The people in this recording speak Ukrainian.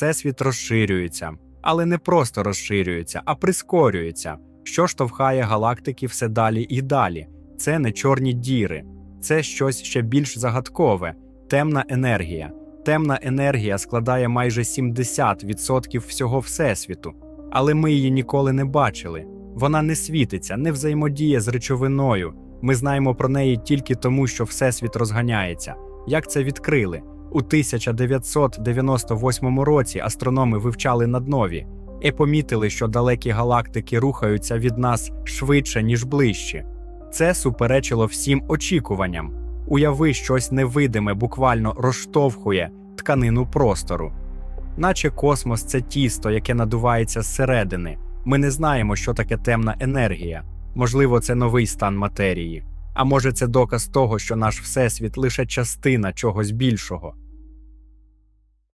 Всесвіт розширюється, але не просто розширюється, а прискорюється, що штовхає галактики все далі і далі. Це не чорні діри, це щось ще більш загадкове, темна енергія. Темна енергія складає майже 70% всього Всесвіту, але ми її ніколи не бачили. Вона не світиться, не взаємодіє з речовиною. Ми знаємо про неї тільки тому, що Всесвіт розганяється. Як це відкрили? У 1998 році астрономи вивчали наднові і помітили, що далекі галактики рухаються від нас швидше, ніж ближчі. Це суперечило всім очікуванням. Уяви, щось невидиме буквально розштовхує тканину простору. Наче космос це тісто, яке надувається зсередини. Ми не знаємо, що таке темна енергія. Можливо, це новий стан матерії. А може, це доказ того, що наш всесвіт лише частина чогось більшого.